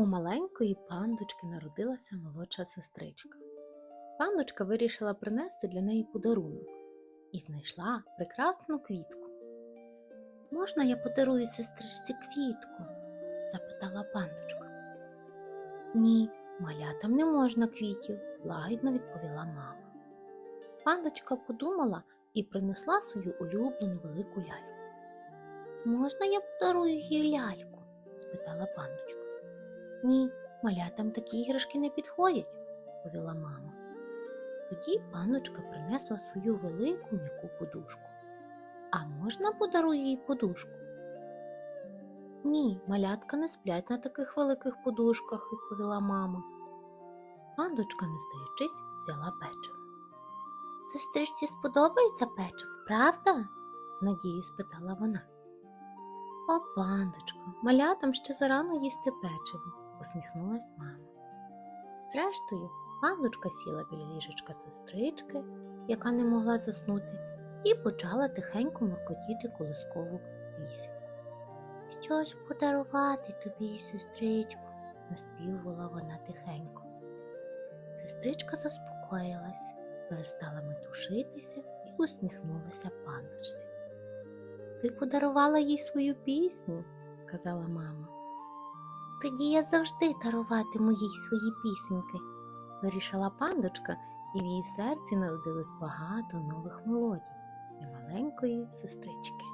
У маленької пандочки народилася молодша сестричка. Пандочка вирішила принести для неї подарунок і знайшла прекрасну квітку. Можна я подарую сестричці квітку? запитала пандочка. Ні, малятам не можна квітів, лагідно відповіла мама. Пандочка подумала і принесла свою улюблену велику ляльку. Можна я подарую їй ляльку? спитала пандочка. Ні, малятам такі іграшки не підходять, відповіла мама. Тоді панночка принесла свою велику м'яку подушку. А можна подарую їй подушку? Ні, малятка не сплять на таких великих подушках, відповіла мама. Пандочка, не здаючись, взяла печиво. Сестричці сподобається печиво, правда? надією спитала вона. О, пандочко, малятам ще зарано їсти печиво, усміхнулась мама. Зрештою, пандочка сіла біля ліжечка сестрички, яка не могла заснути, і почала тихенько муркотіти колискову пісеньку. Що ж подарувати тобі, сестричку? наспівувала вона тихенько. Сестричка заспокоїлась, перестала метушитися і усміхнулася пандочці. Ти подарувала їй свою пісню, сказала мама. Тоді я завжди даруватиму їй свої пісеньки, вирішила пандочка, і в її серці народилось багато нових мелодій для маленької сестрички.